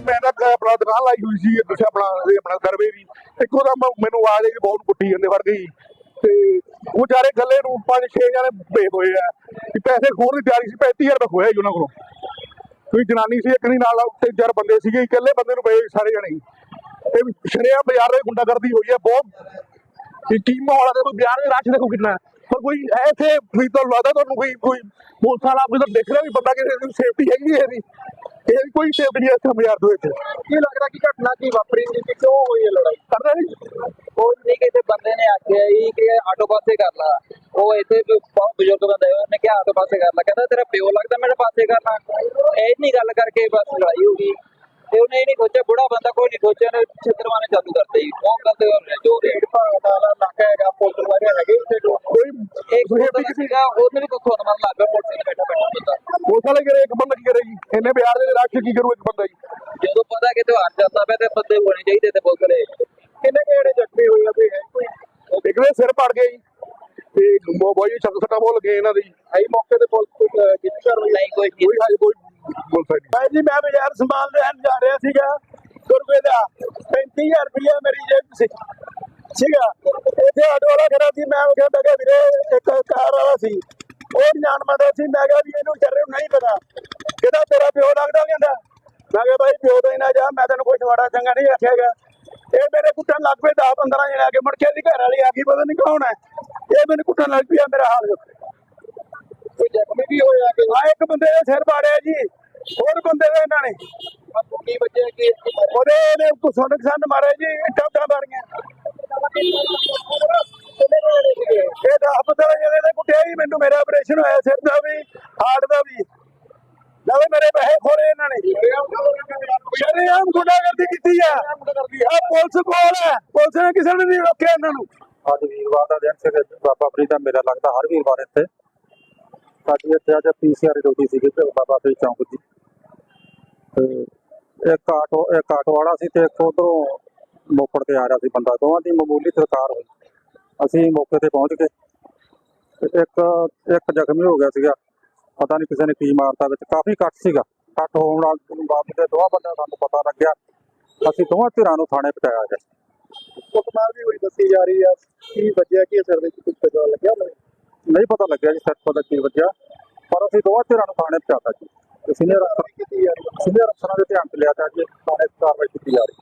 ਮੈਂ ਤਾਂ ਆਪਣਾ ਦੁਕਾਨ ਲਾਈ ਹੋਈ ਸੀ ਤੁਸੀਂ ਆਪਣਾ ਇਹ ਆਪਣਾ ਦਰਵੇ ਦੀ। ਇੱਕੋ ਦਾ ਮੈਨੂੰ ਆਵਾਜ਼ ਆਈ, ਬਹੁਤ ਕੁੱਟੀ ਜਾਂਦੇ ਵੜ ਗਈ ਤੇ ਉਹ ਵਿਚਾਰੇ ਗੱਲੇ ਨੂੰ, ਪੰਜ ਛੇ ਜਣੇ ਭੇਜ ਹੋਏ ਆ। ਕਿ ਪੈਸੇ ਖੋਣ ਦੀ ਤਿਆਰੀ ਸੀ 35000 ਰੁਪਏ ਖੋਇਆ ਉਹਨਾਂ ਕੋਲੋਂ। ਕੋਈ ਜਨਾਨੀ ਸੀ, ਇੱਕ ਨਹੀਂ, ਨਾਲ ਤਿੰਨ ਚਾਰ ਬੰਦੇ ਸੀਗੇ, ਇਕੱਲੇ ਬੰਦੇ ਨੂੰ ਪਏ ਸਾਰੇ ਜਣੇ। ਹੀ। ਇਹ ਸ਼ਰਿਆ ਬਾਜ਼ਾਰ ਦੇ ਗੁੰਡਾਗਰਦੀ ਹੋਈ ਹੈ ਬਹੁਤ। ਕਿ ਕੀ ਮਾਹੌਲ ਹੈ ਕੋਈ ਬਿਆਨ ਰੱਖ ਦੇਖੋ ਕਿੰਨਾ। ਪਰ ਕੋਈ ਹੈ ਇੱਥੇ ਵੀ ਤੁਹਾਨੂੰ ਲੱਗਦਾ ਤੁਹਾਨੂੰ, ਕੋਈ ਕੋਈ ਪੁਲਿਸ ਵਾਲਾ ਕੋਈ ਤਾਂ ਦੇਖ ਰਿਹਾ ਵੀ ਬੰਦਾ ਕਿਸੇ ਦੀ ਸੇਫਟੀ ਹੈਗੀ ਇਹਦੀ। ਇਹ ਕੋਈ ਸੇਫਟੀ ਨਹੀਂ ਇੱਥੇ ਬਾਜ਼ਾਰ ਦੇ ਵਿੱਚ। ਕੀ ਲੱਗਦਾ ਕਿ ਘਟਨਾ ਕੀ ਵਾਪਰੀ ਸੀ? ਕਿ ਕਿਉਂ ਹੋਈ ਹੈ ਲੜਾਈ? ਕਰਦਾ ਨਹੀਂ ਕੋਈ ਨਹੀਂ ਕਿਸੇ ਬੰਦੇ ਨੇ ਆਖਿਆ ਹੀ ਕਿ ਆਟੋ ਪਾਸੇ ਕਰ ਲਾ। ਉਹ ਇੱਥੇ ਬਹੁਤ ਬਜ਼ੁਰਗ ਬੰਦਾ ਹੈ ਉਹਨੇ ਕਿਹਾ ਆਟੋ ਪਾਸੇ ਕਰ ਲਾ। ਕਹਿੰਦਾ ਤੇਰਾ ਪਿਓ ਲੱਗਦਾ ਮੇਰੇ ਪਾਸੇ ਕਰਨਾ ਇਹ ਨਹੀਂ ਗੱਲ ਕਰਕੇ ਬਸ ਲੜਾਈ ਹੋ ਗਈ। ਤੇ ਉਹਨੇ ਇਹ ਨਹੀਂ ਸੋਚਿਆ ਬੁੜਾ ਬੰਦਾ ਕੋਈ ਨਹੀਂ ਸੋਚਿਆ ਨੇ ਛਿੱਤਰਵਾਨੇ ਚਾਲੂ ਕਰਤੇ ਜੀ। ਉਹ ਗਲਤ ਹੋ ਰਿਹਾ ਜੋ ਭੀੜ ਸੀਗਾ ਉਹਨੇ ਵੀ ਕੁੱਥੋਂ ਨੰਬਰ ਲੱਗ ਗਿਆ ਮੋਟਰ ਤੇ ਬੈਠਾ ਬੈਠਾ ਬੰਦਾ। ਪੁਲਿਸ ਵਾਲੇ ਕਰੇ ਇੱਕ ਬੰਦਾ ਕੀ ਕਰੇਗੀ ਇੰਨੇ ਬਾਜ਼ਾਰ ਦੇ ਰੱਖ ਕੀ ਕਰੂ ਇੱਕ ਬੰਦਾ ਜੀ? ਜਦੋਂ ਪਤਾ ਕਿ ਤਿਉਹਾਰ ਚੱਲਦਾ ਪਿਆ ਤੇ ਬੰਦੇ ਹੋਣੇ ਚਾਹੀਦੇ ਤੇ ਪੁਲਿਸ ਵਾਲੇ ਕਿੰਨੇ ਕੁ ਜਿਹੜੇ ਜ਼ਖਮੀ ਹੋਏ ਆ ਤੇ ਹੈ ਕੋਈ? ਇੱਕ ਦੇ ਸਿਰ ਪੜ ਗਿਆ ਜੀ। ਤੇ ਬੋਈ ਛੱਕ ਸੱਟਾ ਬੋਲ ਗਏ ਇਹਨਾਂ ਦੀ। ਆਈ ਮੌਕੇ ਤੇ ਪੁਲਿਸ ਕੋਈ ਕੀਤੀ ਕਾਰਵਾਈ। ਨਹੀਂ ਕੋਈ ਕੋਈ ਹਾਲੇ ਕੋਈ ਪੁਲਿਸ ਵਾਲੀ ਭਾਈ ਜੀ ਮੈਂ ਬਾਜ਼ਾਰ ਸਮਾਨ ਲੈਣ ਜਾ ਰਿਹਾ ਸੀਗਾ। ਗੁਰਵੇ ਦਾ 35000 ਰੁਪਇਆ ਮੇਰੀ ਜੇਬ ਸੀ। ਸੀਗਾ। ਇੱਥੇ ਆਟੋ ਵਾਲਾ ਖੜਾ ਸੀ ਮੈਂ ਉਹ ਕਿਹਾ ਮੈਂ ਕਿਹਾ ਵੀਰੇ ਇੱਕ ਕਾਰ ਵਾਲਾ ਸੀ। ਉਹ ਜਾਣ ਮੰਦਾ ਸੀ ਮੈਂ ਕਿਹਾ ਵੀ ਇਹਨੂੰ ਨੂੰ ਨਹੀਂ ਪਤਾ। ਕਿਹਦਾ ਤੇਰਾ ਪਿਓ ਲੱਗਦਾ ਕਹਿੰਦਾ ਮੈਂ ਕਿਹਾ ਭਾਈ ਪਿਓ ਤੋਂ ਹੀ ਨਾ ਜਾ ਮੈਂ ਤੈਨੂੰ ਕੋਈ ਛਵਾੜਾ ਚੰਗਾ ਨਹੀਂ ਆਖਿਆਗਾ ਇਹ ਮੇਰੇ ਕੁੱਟਣ ਲੱਗ ਪਏ 10 15 ਜਣੇ ਆ ਕੇ ਮੁੜ ਕੇ ਇਹਦੀ ਘਰ ਵਾਲੀ ਆ ਗਈ ਪਤਾ ਨਹੀਂ ਕੌਣ ਹੈ। ਇਹ ਮੈਨੂੰ ਕੁੱਟਣ ਲੱਗ ਪਿਆ ਮੇਰਾ ਹਾਲ ਕੋਈ ਜ਼ਖਮੀ ਵੀ ਹੋਇਆ ਕਿ ਹਾਂ ਇੱਕ ਬੰਦੇ ਦੇ ਸਿਰ ਪਾੜਿਆ ਜੀ ਹੋਰ ਬੰਦੇ ਦੇ ਇਹਨਾਂ ਨੇ। ਕੀ ਬੱਚੇ ਕੀ ਉਹਦੇ ਨੇ ਕੁਸਣ ਸੰਨ ਮਾਰੇ ਜੀ ਇੱਟਾਂ ਉੱਟਾਂ ਮਾਰੀਆਂ। ਇਹ ਦਾ ਹਸਪਤਾਲ ਜਿਹੜੇ ਨੇ ਕੁੱਟਿਆ ਹੀ ਮੈਨੂੰ ਮੇਰਾ ਆਪਰੇਸ਼ਨ ਹੋਇਆ ਸਿਰ ਦਾ ਵੀ, ਹਾਰਟ ਦਾ ਵੀ। ਨਾਲੇ ਮੇਰੇ ਪੈਸੇ ਖੋਲੇ ਇਹਨਾਂ ਨੇ। ਸ਼ਰੇਆਮ ਗੁੰਡਾਗਰਦੀ ਕੀਤੀ ਆ। ਆ ਪੁਲਿਸ ਕੋਲ ਹੈ ਪੁਲਿਸ ਨੇ ਕਿਸੇ ਨੇ ਨਹੀਂ ਰੋਕਿਆ ਇਹਨਾਂ ਨੂੰ। ਅੱਜ ਵੀਰਵਾਰ ਦਾ ਦਿਨ ਸੀਗਾ ਬਾਬਾ ਫਰੀਦ ਦਾ ਮੇਰਾ ਲੱਗਦਾ ਹਰ ਵੀਰਵਾਰ ਇੱਥੇ। ਸਾਡੀ ਇੱਥੇ ਅੱਜ ਪੀਸੀਆਰ ਡਿਊਟੀ ਸੀਗੀ ਤੇ ਬਾਬਾ ਫਰੀਦ ਚੌਂਕ ਦੀ। ਤੇ ਇੱਕ ਆਟੋ ਇੱਕ ਆਟੋ ਵਾਲਾ ਸੀ ਤੇ ਇੱਕ ਉਧਰੋਂ ਮੋਪੜ ਤੇ ਆ ਰਿਹਾ ਸੀ ਬੰਦਾ ਦੋਵਾਂ ਦੀ ਮਾਮੂਲੀ ਸਰਕਾਰ ਹੋਈ। ਅਸੀਂ ਮੌਕੇ ਤੇ ਪਹੁੰਚ ਗਏ। ਤੇ ਇੱਕ ਇੱਕ ਜ਼ਖਮੀ ਹੋ ਗਿਆ ਸੀਗਾ। ਪਤਾ ਨਹੀਂ ਕਿਸੇ ਨੇ ਕੀ ਮਾਰਤਾ ਵਿੱਚ ਕਾਫੀ ਕੱਟ ਸੀਗਾ। ਕੱਟ ਹੋਣ ਨਾਲ ਬਾਅਦ ਦੇ ਦੋਵਾਂ ਬੰਦਿਆਂ ਸਾਨੂੰ ਪਤਾ ਲੱਗਿਆ। ਅਸੀਂ ਦੋਵਾਂ ਧਿਰਾਂ ਨੂੰ ਥਾਣੇ ਪਹੁੰਚਾਇਆ ਗਿਆ। ਕੁੱਟਮਾਰ ਵੀ ਹੋਈ ਦੱਸੀ ਜਾ ਰਹੀ ਆ। ਕੀ ਵੱਜਿਆ ਕੀ ਸਿਰ ਵਿੱਚ ਕੁਝ ਪਤਾ ਲੱਗਿਆ ਮੈਨੂੰ ਨਹੀਂ ਪਤਾ ਲੱਗਿਆ ਜੀ ਸੱਚ ਪਤਾ ਕੀ ਵੱਜਿਆ। ਪਰ ਅਸੀਂ ਦੋਵਾਂ ਧਿਰਾਂ ਨੂੰ ਥਾਣੇ ਪਹੁੰਚਾਤਾ ਜੀ। ਸੀਨੀਅਰ ਅਫਸਰ ਕੀਤੀ ਜਾ ਰਹੀ ਸੀਨੀਅਰ ਅਫਸਰਾਂ ਦੇ ਧਿਆਨ ਚ ਲਿਆ ਤਾਂ ਜੀ ਥਾਣੇ ਕਾਰਵਾਈ ਕੀਤੀ ਜਾ ਰਹੀ